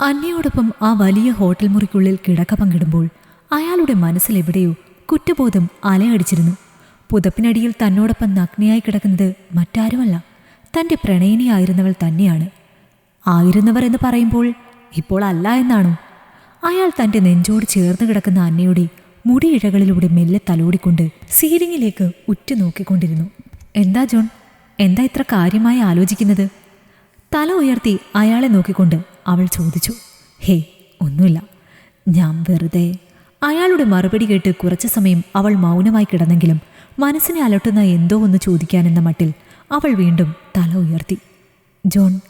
അന്നയോടൊപ്പം ആ വലിയ ഹോട്ടൽ മുറിക്കുള്ളിൽ കിടക്ക പങ്കിടുമ്പോൾ അയാളുടെ മനസ്സിലെവിടെയോ കുറ്റബോധം അലയടിച്ചിരുന്നു. പുതപ്പിനടിയിൽ തന്നോടൊപ്പം നഗ്നയായി കിടക്കുന്നത് മറ്റാരുമല്ല തന്റെ പ്രണയിനിയായിരുന്നവൾ തന്നെയാണ്. ആയിരുന്നവർ എന്ന് പറയുമ്പോൾ ഇപ്പോൾ അല്ല എന്നാണോ? അയാൾ തന്റെ നെഞ്ചോട് ചേർന്ന് കിടക്കുന്ന അന്നയുടെ മുടിയിഴകളിലൂടെ മെല്ലെ തലോടിക്കൊണ്ട് സീലിങ്ങിലേക്ക് ഉറ്റുനോക്കിക്കൊണ്ടിരുന്നു. എന്താ ജോൺ? എന്താ ഇത്ര കാര്യമായി ആലോചിക്കുന്നത്? തല ഉയർത്തി അയാളെ നോക്കിക്കൊണ്ട് അവൾ ചോദിച്ചു ഹേ ഒന്നുമില്ല. ഞാൻ വെറുതെ. അയാളുടെ മറുപടി കേട്ട് കുറച്ചു സമയം അവൾ മൗനമായി കിടന്നെങ്കിലും മനസ്സിനെ അലട്ടുന്ന എന്തോ ഒന്ന് ചോദിക്കാനെന്ന മട്ടിൽ അവൾ വീണ്ടും തല ഉയർത്തി. ജോൺ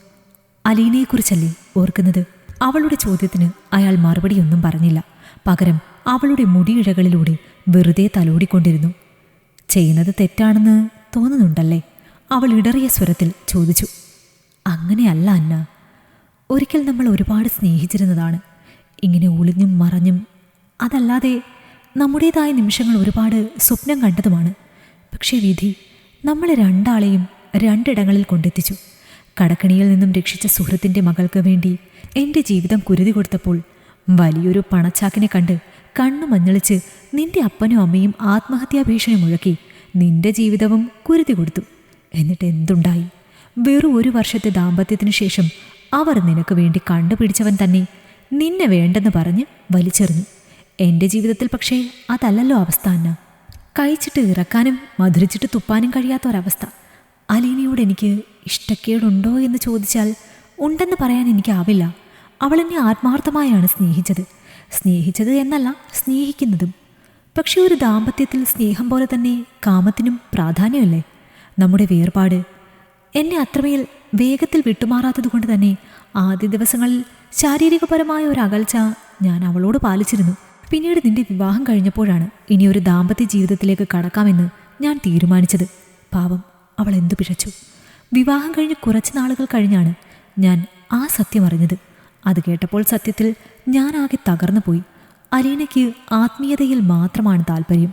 അലീനയെക്കുറിച്ചല്ലേ ഓർക്കുന്നത്? അവളുടെ ചോദ്യത്തിന് അയാൾ മറുപടിയൊന്നും പറഞ്ഞില്ല. പകരം അവളുടെ മുടിയിഴകളിലൂടെ വെറുതെ തലോടിക്കൊണ്ടിരുന്നു. ചെയ്യുന്നത് തെറ്റാണെന്ന് തോന്നുന്നുണ്ടല്ലേ? അവൾ ഇടറിയ സ്വരത്തിൽ ചോദിച്ചു. അങ്ങനെയല്ല അന്ന. ഒരിക്കൽ നമ്മൾ ഒരുപാട് സ്നേഹിച്ചിരുന്നതാണ്. ഇങ്ങനെ ഒളിഞ്ഞും മറഞ്ഞും അതല്ലാതെ നമ്മുടേതായ നിമിഷങ്ങൾ ഒരുപാട് സ്വപ്നം കണ്ടതുമാണ്. പക്ഷേ വിധി നമ്മളെ രണ്ടാളെയും രണ്ടിടങ്ങളിൽ കൊണ്ടെത്തിച്ചു. കടക്കണിയിൽ നിന്നും രക്ഷിച്ച സുഹൃത്തിന്റെ മകൾക്ക് വേണ്ടി എന്റെ ജീവിതം കുരുതി കൊടുത്തപ്പോൾ വലിയൊരു പണച്ചാക്കിനെ കണ്ട് കണ്ണു മഞ്ഞളിച്ച് നിന്റെ അപ്പനും അമ്മയും ആത്മഹത്യാ ഭീഷണി മുഴക്കി നിന്റെ ജീവിതവും കുരുതി കൊടുത്തു. എന്നിട്ട് എന്തുണ്ടായി? വെറും ഒരു വർഷത്തെ ദാമ്പത്യത്തിനു ശേഷം അവർ നിനക്ക് വേണ്ടി കണ്ടുപിടിച്ചവൻ തന്നെ നിന്നെ വേണ്ടെന്ന് പറഞ്ഞ് വലിച്ചെറിഞ്ഞു. എന്റെ ജീവിതത്തിൽ പക്ഷേ അതല്ലല്ലോ അവസ്ഥ അന്ന. കഴിച്ചിട്ട് ഇറക്കാനും മധുരിച്ചിട്ട് തുപ്പാനും കഴിയാത്ത ഒരവസ്ഥ അലീനയോട് എനിക്ക് ഇഷ്ടക്കേടുണ്ടോ എന്ന് ചോദിച്ചാൽ ഉണ്ടെന്ന് പറയാൻ എനിക്കാവില്ല. അവൾ എന്നെ ആത്മാർത്ഥമായാണ് സ്നേഹിച്ചത്. സ്നേഹിച്ചത് എന്നല്ല സ്നേഹിക്കുന്നതും. പക്ഷേ ഒരു ദാമ്പത്യത്തിൽ സ്നേഹം പോലെ തന്നെ കാമത്തിനും പ്രാധാന്യമല്ലേ? നമ്മുടെ വേർപാട് എന്നെ അത്രമേൽ വേഗത്തിൽ വിട്ടുമാറാത്തത് കൊണ്ട് തന്നെ ആദ്യ ദിവസങ്ങളിൽ ശാരീരികപരമായ ഒരു അകൽച്ച ഞാൻ അവളോട് പാലിച്ചിരുന്നു. പിന്നീട് നിന്റെ വിവാഹം കഴിഞ്ഞപ്പോഴാണ് ഇനി ഒരു ദാമ്പത്യ ജീവിതത്തിലേക്ക് കടക്കാമെന്ന് ഞാൻ തീരുമാനിച്ചത്. പാവം അവൾ എന്തു പിഴച്ചു. വിവാഹം കഴിഞ്ഞ് കുറച്ച് നാളുകൾ കഴിഞ്ഞാണ് ഞാൻ ആ സത്യം അറിഞ്ഞത്. അത് കേട്ടപ്പോൾ സത്യത്തിൽ ഞാൻ ആകെ തകർന്നു പോയി. അലീനയ്ക്ക് ആത്മീയതയിൽ മാത്രമാണ് താല്പര്യം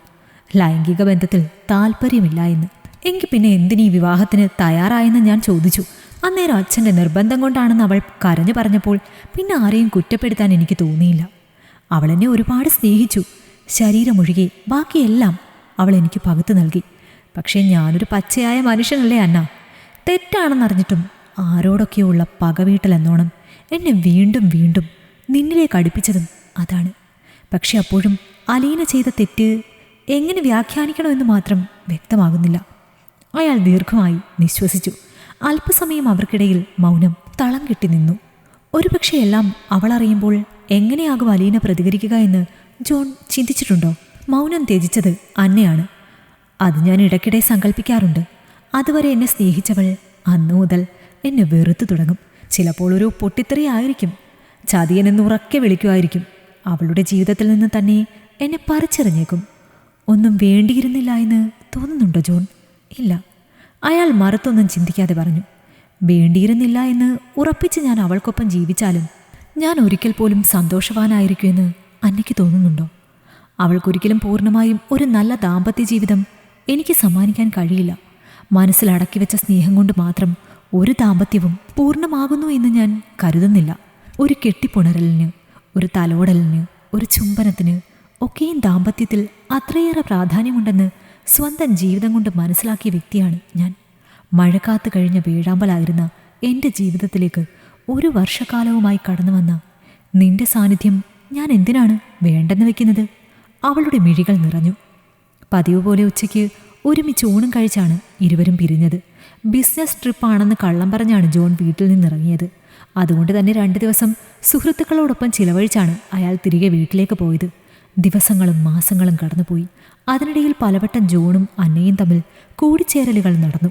ലൈംഗിക ബന്ധത്തിൽ താല്പര്യമില്ല എന്ന്. എങ്കിൽ പിന്നെ എന്തിനീ വിവാഹത്തിന് തയ്യാറായെന്ന് ഞാൻ ചോദിച്ചു. അന്നേരം അച്ഛന്റെ നിർബന്ധം കൊണ്ടാണെന്ന് അവൾ കരഞ്ഞു പറഞ്ഞപ്പോൾ പിന്നെ ആരെയും കുറ്റപ്പെടുത്താൻ എനിക്ക് തോന്നിയില്ല. അവൾ എന്നെ ഒരുപാട് സ്നേഹിച്ചു. ശരീരമൊഴികെ ബാക്കിയെല്ലാം അവൾ എനിക്ക് പകുത്തു നൽകി. പക്ഷേ ഞാനൊരു പച്ചയായ മനുഷ്യനല്ലേ അന്ന തെറ്റാണെന്നറിഞ്ഞിട്ടും ആരോടൊക്കെയുള്ള പകവീട്ടലെന്നോണം എന്നെ വീണ്ടും വീണ്ടും നിന്നിലേക്ക് അടുപ്പിച്ചതും അതാണ്. പക്ഷെ അപ്പോഴും അലീന ചെയ്ത തെറ്റ് എങ്ങനെ വ്യാഖ്യാനിക്കണമെന്ന് മാത്രം വ്യക്തമാകുന്നില്ല. അയാൾ ദീർഘമായി നിശ്വസിച്ചു. അല്പസമയം അവർക്കിടയിൽ മൗനം തളം കെട്ടി നിന്നു. ഒരുപക്ഷെ എല്ലാം അവൾ അറിയുമ്പോൾ എങ്ങനെയാകും അലീന പ്രതികരിക്കുക എന്ന് ജോൺ ചിന്തിച്ചിട്ടുണ്ടോ? മൗനം ത്യജിച്ചത് അന്നയാണ്. അത് ഞാൻ ഇടയ്ക്കിടെ സങ്കല്പിക്കാറുണ്ട് അതുവരെ എന്നെ സ്നേഹിച്ചവൾ അന്നു മുതൽ എന്നെ വെറുത്തു തുടങ്ങും. ചിലപ്പോൾ ഒരു പൊട്ടിത്തെറി ആയിരിക്കും. ചതിയൻ എന്ന് ഉറക്കെ വിളിക്കുമായിരിക്കും. അവളുടെ ജീവിതത്തിൽ നിന്ന് തന്നെ എന്നെ പറിച്ചെറിഞ്ഞേക്കും. ഒന്നും വേണ്ടിയിരുന്നില്ല എന്ന് തോന്നുന്നുണ്ടോ ജോൺ? ഇല്ല. അയാൾ മറുത്തൊന്നും ചിന്തിക്കാതെ പറഞ്ഞു വേണ്ടിയിരുന്നില്ല എന്ന് ഉറപ്പിച്ച് ഞാൻ അവൾക്കൊപ്പം ജീവിച്ചാലും ഞാൻ ഒരിക്കൽ പോലും സന്തോഷവാനായിരിക്കുമെന്ന് അന്നയ്ക്ക് തോന്നുന്നുണ്ടോ? അവൾക്കൊരിക്കലും പൂർണമായും ഒരു നല്ല ദാമ്പത്യ ജീവിതം എനിക്ക് സമ്മാനിക്കാൻ കഴിയില്ല. മനസ്സിൽ അടക്കി വെച്ച സ്നേഹം കൊണ്ട് മാത്രം ഒരു ദാമ്പത്യവും പൂർണമാകുന്നു എന്ന് ഞാൻ കരുതുന്നില്ല. ഒരു കെട്ടിപ്പുണരലിന് ഒരു തലോടലിന് ഒരു ചുംബനത്തിന് ഒക്കെയും ദാമ്പത്യത്തിൽ അത്രയേറെ പ്രാധാന്യമുണ്ടെന്ന് സ്വന്തം ജീവിതം കൊണ്ട് മനസ്സിലാക്കിയ വ്യക്തിയാണ് ഞാൻ. മഴക്കാത്ത് കഴിഞ്ഞ വേഴാമ്പലായിരുന്ന എന്റെ ജീവിതത്തിലേക്ക് ഒരു വർഷക്കാലവുമായി കടന്നു വന്ന നിന്റെ സാന്നിധ്യം ഞാൻ എന്തിനാണ് വേണ്ടെന്ന് വെക്കുന്നത്? അവളുടെ മിഴികൾ നിറഞ്ഞു. പതിവ് പോലെ ഉച്ചയ്ക്ക് ഒരുമിച്ച് ഊണും കഴിച്ചാണ് ഇരുവരും പിരിഞ്ഞത്. ബിസിനസ് ട്രിപ്പാണെന്ന് കള്ളം പറഞ്ഞാണ് ജോൺ വീട്ടിൽ നിന്നിറങ്ങിയത്. അതുകൊണ്ട് തന്നെ രണ്ട് ദിവസം സുഹൃത്തുക്കളോടൊപ്പം ചിലവഴിച്ചാണ് അയാൾ തിരികെ വീട്ടിലേക്ക് പോയത്. ദിവസങ്ങളും മാസങ്ങളും കടന്നുപോയി. അതിനിടയിൽ പലവട്ടം ജോണും അന്നയും തമ്മിൽ കൂടിച്ചേരലുകൾ നടന്നു.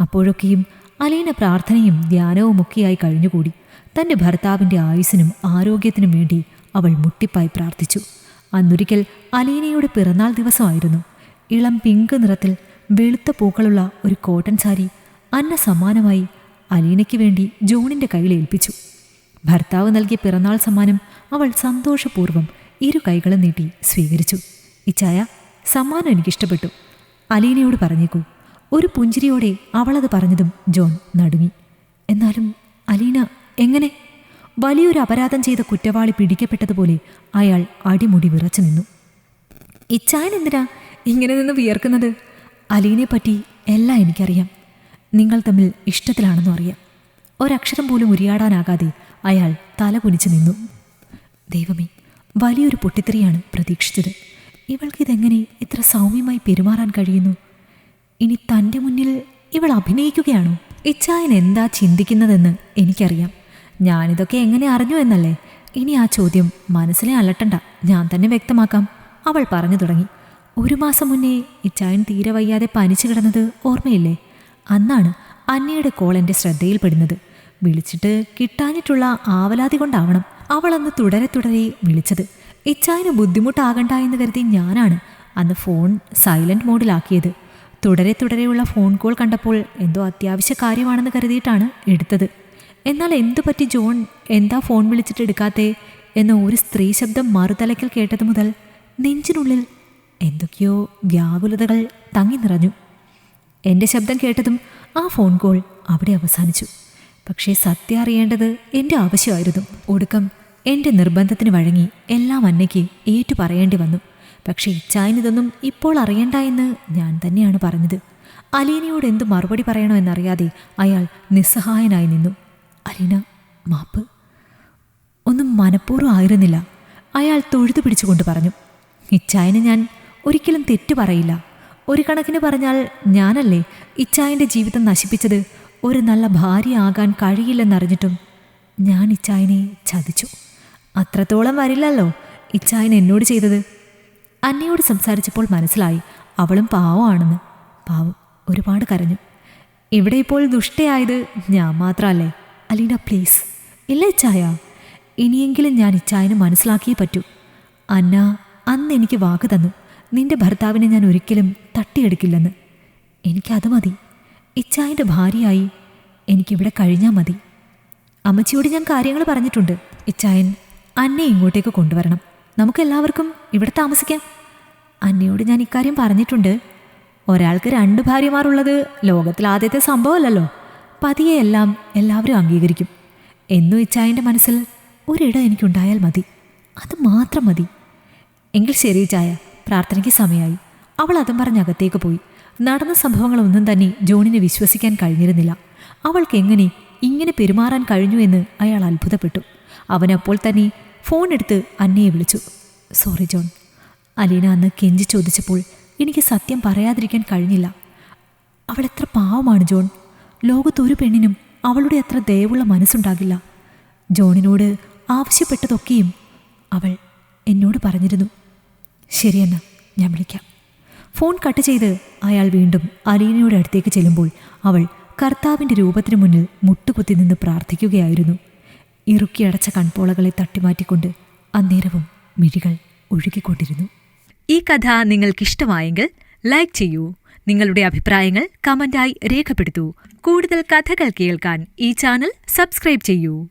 അപ്പോഴൊക്കെയും അലീന പ്രാർത്ഥനയും ധ്യാനവും ഒക്കെയായി കഴിഞ്ഞുകൂടി. തന്റെ ഭർത്താവിന്റെ ആയുസ്സിനും ആരോഗ്യത്തിനും വേണ്ടി അവൾ മുട്ടിപ്പായി പ്രാർത്ഥിച്ചു. അന്നൊരിക്കൽ അലീനയുടെ പിറന്നാൾ ദിവസമായിരുന്നു. ഇളം പിങ്ക് നിറത്തിൽ വെളുത്ത പൂക്കളുള്ള ഒരു കോട്ടൺ സാരി അന്ന സമ്മാനമായി അലീനയ്ക്ക് വേണ്ടി ജോണിന്റെ കയ്യിൽ ഏൽപ്പിച്ചു. ഭർത്താവ് നൽകിയ പിറന്നാൾ സമ്മാനം അവൾ സന്തോഷപൂർവം ഇരു കൈകളും നീട്ടി സ്വീകരിച്ചു. ഇച്ചായ സമ്മാനം എനിക്കിഷ്ടപ്പെട്ടു. അലീനയോട് പറഞ്ഞേക്കൂ. ഒരു പുഞ്ചിരിയോടെ അവളത് പറഞ്ഞതും ജോൺ നടുങ്ങി. എന്നാലും അലീന എങ്ങനെ? വലിയൊരു അപരാധം ചെയ്ത കുറ്റവാളി പിടിക്കപ്പെട്ടതുപോലെ അയാൾ അടിമുടി വിറച്ചു നിന്നു. ഇച്ചായൻ എന്തിനാ ഇങ്ങനെ നിന്ന് വിയർക്കുന്നത്? അലീനെ പറ്റി എല്ലാം എനിക്കറിയാം. നിങ്ങൾ തമ്മിൽ ഇഷ്ടത്തിലാണെന്നും അറിയാം. ഒരക്ഷരം പോലും ഉരിയാടാനാകാതെ അയാൾ തല കുനിച്ചു നിന്നു. ദൈവമേ വലിയൊരു പൊട്ടിത്തെറിയാണ് പ്രതീക്ഷിച്ചത്. ഇവൾക്കിതെങ്ങനെ ഇത്ര സൗമ്യമായി പെരുമാറാൻ കഴിയുന്നു? ഇനി തന്റെ മുന്നിൽ ഇവൾ അഭിനയിക്കുകയാണോ? ഇച്ചായൻ എന്താ ചിന്തിക്കുന്നതെന്ന് എനിക്കറിയാം. ഞാനിതൊക്കെ എങ്ങനെ അറിഞ്ഞു എന്നല്ലേ? ഇനി ആ ചോദ്യം മനസ്സിലെ അലട്ടണ്ട. ഞാൻ തന്നെ വ്യക്തമാക്കാം. അവൾ പറഞ്ഞു തുടങ്ങി. ഒരു മാസം മുന്നേ ഇച്ചായൻ തീരെ വയ്യാതെ പനിച്ചു കിടന്നത് ഓർമ്മയില്ലേ? അന്നാണ് അന്നയുടെ കോൾ എന്റെ ശ്രദ്ധയിൽപ്പെടുന്നത്. വിളിച്ചിട്ട് കിട്ടാനിട്ടുള്ള ആവലാതി കൊണ്ടാവണം അവളന്ന് തുടരെ തുടരെ വിളിച്ചത്. ഇച്ചായന് ബുദ്ധിമുട്ടാകണ്ട എന്ന് കരുതി ഞാനാണ് അന്ന് ഫോൺ സൈലന്റ് മോഡിലാക്കിയത്. തുടരെ തുടരെയുള്ള ഫോൺ കോൾ കണ്ടപ്പോൾ എന്തോ അത്യാവശ്യ കാര്യമാണെന്ന് കരുതിയിട്ടാണ് എടുത്തത്. എന്നാൽ എന്തു പറ്റി ജോൺ? എന്താ ഫോൺ വിളിച്ചിട്ട് എടുക്കാത്തേ? എന്ന ഒരു സ്ത്രീ ശബ്ദം മറുതലയ്ക്കൽ കേട്ടത് മുതൽ നെഞ്ചിനുള്ളിൽ എന്തൊക്കെയോ വ്യാകുലതകൾ തങ്ങി നിറഞ്ഞു. എന്റെ ശബ്ദം കേട്ടതും ആ ഫോൺ കോൾ അവിടെ അവസാനിച്ചു. പക്ഷേ സത്യം അറിയേണ്ടത് എന്റെ ആവശ്യമായിരുന്നു. ഒടുക്കം എന്റെ നിർബന്ധത്തിന് വഴങ്ങി എല്ലാം അന്നയ്ക്ക് ഏറ്റു പറയേണ്ടി വന്നു. പക്ഷേ ഇച്ചായനിതൊന്നും ഇപ്പോൾ അറിയണ്ട എന്ന് ഞാൻ തന്നെയാണ് പറഞ്ഞത്. അലീനയോട് എന്ത് മറുപടി പറയണോ എന്നറിയാതെ അയാൾ നിസ്സഹായനായി നിന്നു. അലീന മാപ്പ്. ഒന്നും മനഃപൂർവം ആയിരുന്നില്ല. അയാൾ തൊഴുതു പിടിച്ചുകൊണ്ട് പറഞ്ഞു ഇച്ചായന് ഞാൻ ഒരിക്കലും തെറ്റു പറയില്ല. ഒരു കണക്കിന് പറഞ്ഞാൽ ഞാനല്ലേ ഇച്ചായന്റെ ജീവിതം നശിപ്പിച്ചത്? ഒരു നല്ല ഭാര്യ ഭാര്യയാകാൻ കഴിയില്ലെന്നറിഞ്ഞിട്ടും ഞാൻ ഇച്ചായനെ ചതിച്ചു. അത്രത്തോളം വരില്ലല്ലോ. ഇച്ചായൻ എന്നോട് ചെയ്തത്. അന്നയോട് സംസാരിച്ചപ്പോൾ മനസ്സിലായി അവളും പാവമാണെന്ന്. പാവം ഒരുപാട് കരഞ്ഞു. ഇവിടെ ഇപ്പോൾ ദുഷ്ടയായത് ഞാൻ മാത്രമല്ലേ അലീന പ്ലീസ് ഇല്ല ഇച്ചായ. ഇനിയെങ്കിലും ഞാൻ ഇച്ചായനെ മനസ്സിലാക്കിയേ പറ്റൂ. അന്ന അന്ന് എനിക്ക് വാക്ക് തന്നു. നിന്റെ ഭർത്താവിനെ ഞാൻ ഒരിക്കലും തട്ടിയെടുക്കില്ലെന്ന്. എനിക്കത് മതി. ഇച്ചായന്റെ ഭാര്യയായി എനിക്കിവിടെ കഴിഞ്ഞാൽ മതി. അമ്മച്ചിയോട് ഞാൻ കാര്യങ്ങൾ പറഞ്ഞിട്ടുണ്ട്. ഇച്ചായൻ അന്നെ ഇങ്ങോട്ടേക്ക് കൊണ്ടുവരണം. നമുക്കെല്ലാവർക്കും ഇവിടെ താമസിക്കാം. അന്നയോട് ഞാൻ ഇക്കാര്യം പറഞ്ഞിട്ടുണ്ട്. ഒരാൾക്ക് രണ്ട് ഭാര്യമാരുള്ളത് ലോകത്തിൽ ആദ്യത്തെ സംഭവമല്ലല്ലോ. പതിയെ എല്ലാം എല്ലാവരും അംഗീകരിക്കും. എന്നും ഇച്ചായന്റെ മനസ്സിൽ ഒരിടം എനിക്കുണ്ടായാൽ മതി. അത് മാത്രം മതി. എങ്കിൽ ശരി ചായ പ്രാർത്ഥനയ്ക്ക് സമയമായി. അവൾ അതും പറഞ്ഞ് അകത്തേക്ക് പോയി. നടന്ന സംഭവങ്ങളൊന്നും തന്നെ ജോണിനെ വിശ്വസിക്കാൻ കഴിഞ്ഞിരുന്നില്ല. അവൾക്ക് എങ്ങനെ ഇങ്ങനെ പെരുമാറാൻ കഴിഞ്ഞു എന്ന് അയാൾ അത്ഭുതപ്പെട്ടു. അവനപ്പോൾ തന്നെ ഫോൺ എടുത്ത് അന്നയെ വിളിച്ചു. Sorry John. അലീന അന്ന് കെഞ്ചി ചോദിച്ചപ്പോൾ എനിക്ക് സത്യം പറയാതിരിക്കാൻ കഴിഞ്ഞില്ല. അവൾ എത്ര പാവമാണ് ജോൺ. ലോകത്തൊരു പെണ്ണിനും അവളുടെ അത്ര ദയവുള്ള മനസ്സുണ്ടാകില്ല. ജോണിനോട് ആവശ്യപ്പെട്ടതൊക്കെയും അവൾ എന്നോട് പറഞ്ഞിരുന്നു. ശരിയെന്ന ഞാൻ വിളിക്കാം. ഫോൺ കട്ട് ചെയ്ത് അയാൾ വീണ്ടും അലീനയുടെ അടുത്തേക്ക് ചെല്ലുമ്പോൾ അവൾ കർത്താവിന്റെ രൂപത്തിന് മുന്നിൽ മുട്ടുകുത്തി നിന്ന് പ്രാർത്ഥിക്കുകയായിരുന്നു. ഇറുക്കിയടച്ച കൺപോളകളെ തട്ടിമാറ്റിക്കൊണ്ട് അന്നേരവും മിഴികൾ ഒഴുകിക്കൊണ്ടിരുന്നു. ഈ കഥ നിങ്ങൾക്കിഷ്ടമായെങ്കിൽ ലൈക്ക് ചെയ്യൂ. നിങ്ങളുടെ അഭിപ്രായങ്ങൾ കമന്റായി രേഖപ്പെടുത്തൂ. കൂടുതൽ കഥകൾ കേൾക്കാൻ ഈ ചാനൽ സബ്സ്ക്രൈബ് ചെയ്യൂ.